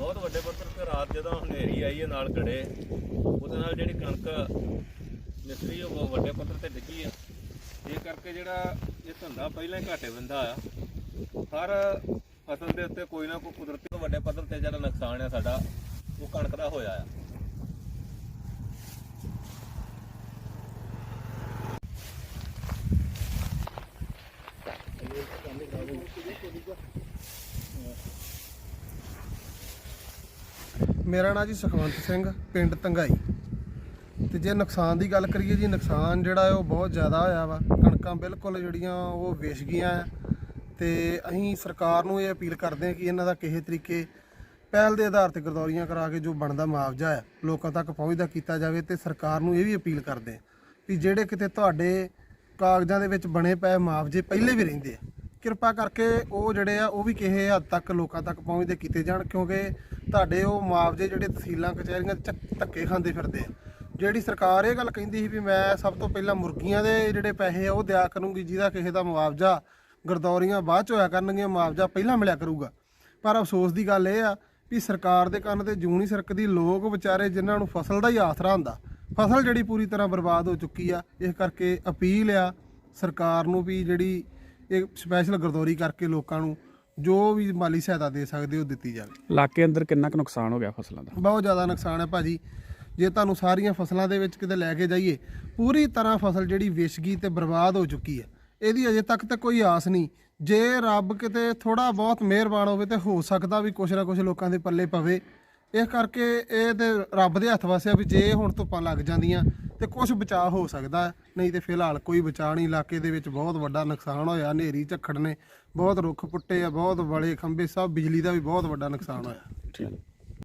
ਬਹੁਤ ਵੱਡੇ ਪੱਧਰ 'ਤੇ ਰਾਤ ਜਦੋਂ ਹਨੇਰੀ ਆਈ ਹੈ ਨਾਲ ਗੜੇ, ਉਹਦੇ ਨਾਲ ਜਿਹੜੀ ਕਣਕ ਨਿਸਰੀ ਉਹ ਵੱਡੇ ਪੱਧਰ ਤੇ ਡਿੱਗੀ ਆ। ਇਹ ਕਰਕੇ ਜਿਹੜਾ ਇਹ ਧੰਦਾ ਪਹਿਲਾਂ ਹੀ ਘਾਟੇ ਬੰਦਾ ਆ। ਹਰ ਫਸਲ ਦੇ ਉੱਤੇ ਕੋਈ ਨਾ ਕੋਈ ਕੁਦਰਤੀ ਵੱਡੇ ਪੱਧਰ ਤੇ ਜਿਹੜਾ ਨੁਕਸਾਨ ਆ ਸਾਡਾ, ਉਹ ਕਣਕ ਦਾ ਹੋਇਆ ਆ। ਮੇਰਾ ਨਾਂ ਜੀ ਸੁਖਵੰਤ ਸਿੰਘ, ਪਿੰਡ ਤੰਗਾਈ। ਤੇ ਜੇ ਨੁਕਸਾਨ ਦੀ ਗੱਲ ਕਰੀਏ ਜੀ, ਨੁਕਸਾਨ ਜਿਹੜਾ ਹੈ ਉਹ ਬਹੁਤ ਜ਼ਿਆਦਾ ਹੋਇਆ ਵਾ। ਕਣਕਾਂ ਬਿਲਕੁਲ ਜਿਹੜੀਆਂ ਉਹ ਵੇਚ ਗਈਆਂ ਆ ਤੇ ਅਸੀਂ ਸਰਕਾਰ ਨੂੰ ਇਹ ਅਪੀਲ ਕਰਦੇ ਹਾਂ ਕਿ ਇਹਨਾਂ ਦਾ ਕਿਸੇ ਤਰੀਕੇ ਪਹਿਲ ਦੇ ਆਧਾਰ ਤੇ ਗਰਦੌਰੀਆਂ ਕਰਾ ਕੇ ਜੋ ਬਣਦਾ ਮੁਆਵਜ਼ਾ ਹੈ, ਲੋਕਾਂ ਤੱਕ ਪਹੁੰਚਦਾ ਕੀਤਾ ਜਾਵੇ ਤੇ ਸਰਕਾਰ ਨੂੰ ਇਹ ਵੀ ਅਪੀਲ ਕਰਦੇ ਹਾਂ ਵੀ ਜਿਹੜੇ ਕਿਤੇ ਤੁਹਾਡੇ ਕਾਗਜ਼ਾਂ ਦੇ ਵਿੱਚ ਬਣੇ ਪਏ ਮੁਆਵਜ਼ੇ ਪਹਿਲੇ ਵੀ ਰਹਿੰਦੇ ਆ। ਕਿਰਪਾ ਕਰਕੇ ਉਹ ਜਿਹੜੇ ਆ, ਉਹ ਵੀ ਕਿਸੇ ਹੱਦ ਤੱਕ ਲੋਕਾਂ ਤੱਕ ਪਹੁੰਚਦੇ ਕੀਤੇ ਜਾਣ, ਕਿਉਂਕਿ ਤੁਹਾਡੇ ਉਹ ਮੁਆਵਜ਼ੇ ਜਿਹੜੇ ਤਹਿਸੀਲਾਂ, ਕਚਹਿਰੀਆਂ 'ਚ ਧੱਕੇ ਖਾਂਦੇ ਫਿਰਦੇ ਆ। ਜਿਹੜੀ ਸਰਕਾਰ ਇਹ ਗੱਲ ਕਹਿੰਦੀ ਸੀ ਵੀ ਮੈਂ ਸਭ ਤੋਂ ਪਹਿਲਾਂ ਮੁਰਗੀਆਂ ਦੇ ਜਿਹੜੇ ਪੈਸੇ ਆ, ਉਹ ਦਿਆ ਕਰੂੰਗੀ, ਜਿਹਦਾ ਕਿਸੇ ਦਾ ਮੁਆਵਜ਼ਾ ਗਰਦੌਰੀਆਂ ਬਾਅਦ ਚ ਹੋਇਆ ਕਰਨਗੀਆਂ, ਮੁਆਵਜ਼ਾ ਪਹਿਲਾਂ ਮਿਲਿਆ ਕਰੂਗਾ। ਪਰ ਅਫਸੋਸ ਦੀ ਗੱਲ ਇਹ ਆ ਵੀ ਸਰਕਾਰ ਦੇ ਕੰਨ ਤੇ ਜੂੰ ਨਹੀਂ ਸਰਕਦੀ, ਲੋਕ ਵਿਚਾਰੇ ਜਿਨ੍ਹਾਂ ਨੂੰ ਫਸਲ ਦਾ ਹੀ ਆਸਰਾ ਹੁੰਦਾ, ਫਸਲ ਜਿਹੜੀ ਪੂਰੀ ਤਰ੍ਹਾਂ ਬਰਬਾਦ ਹੋ ਚੁੱਕੀ ਆ, ਇਸ ਕਰਕੇ ਅਪੀਲ ਆ ਸਰਕਾਰ ਨੂੰ ਵੀ ਜਿਹੜੀ ਇਹ ਸਪੈਸ਼ਲ ਗਰਦੌਰੀ ਕਰਕੇ ਲੋਕਾਂ ਨੂੰ ਜੋ ਵੀ ਮਾਲੀ ਸਹਾਇਤਾ ਦੇ ਸਕਦੇ ਉਹ ਦਿੱਤੀ ਜਾਵੇ। ਇਲਾਕੇ ਅੰਦਰ ਕਿੰਨਾ ਕੁ ਨੁਕਸਾਨ ਹੋ ਗਿਆ ਫਸਲਾਂ ਦਾ? ਬਹੁਤ ਜ਼ਿਆਦਾ ਨੁਕਸਾਨ ਹੈ ਭਾਜੀ। ਜੇ ਤੁਹਾਨੂੰ ਸਾਰੀਆਂ ਫਸਲਾਂ ਦੇ ਵਿੱਚ ਕਿਤੇ ਲੈ ਕੇ ਜਾਈਏ ਪੂਰੀ ਤਰ੍ਹਾਂ ਫਸਲ ਜਿਹੜੀ ਵਿਛ ਗਈ ਤੇ ਬਰਬਾਦ ਹੋ ਚੁੱਕੀ ਹੈ। ਇਹਦੀ ਅਜੇ ਤੱਕ ਤੇ ਕੋਈ ਆਸ ਨਹੀਂ। ਜੇ ਰੱਬ ਕਿਤੇ ਥੋੜਾ ਬਹੁਤ ਮਿਹਰਬਾਨ ਹੋਵੇ ਤੇ ਹੋ ਸਕਦਾ ਵੀ ਕੁਛ ਨਾ ਕੁਛ ਲੋਕਾਂ ਦੇ ਪੱਲੇ ਪਵੇ। ਇਸ ਕਰਕੇ ਇਹ ਤੇ ਰੱਬ ਦੇ ਹੱਥ ਵਾਸਿਆ ਵੀ ਜੇ ਹੁਣ ਧੁੱਪਾਂ ਲੱਗ ਜਾਂਦੀਆਂ ਤੇ ਕੁਝ ਬਚਾਅ ਹੋ ਸਕਦਾ। ਨਹੀਂ ਤੇ ਫਿਲਹਾਲ ਕੋਈ ਬਚਾਅ ਨਹੀਂ। ਇਲਾਕੇ ਦੇ ਵਿੱਚ ਬਹੁਤ ਵੱਡਾ ਨੁਕਸਾਨ ਹੋਇਆ। ਹਨੇਰੀ, ਝੱਖੜ ਨੇ ਬਹੁਤ ਰੁੱਖ ਪੁੱਟੇ ਆ, ਬਹੁਤ ਬੜੇ ਖੰਭੇ, ਸਭ ਬਿਜਲੀ ਦਾ ਵੀ ਬਹੁਤ ਵੱਡਾ ਨੁਕਸਾਨ ਹੋਇਆ। ਠੀਕ।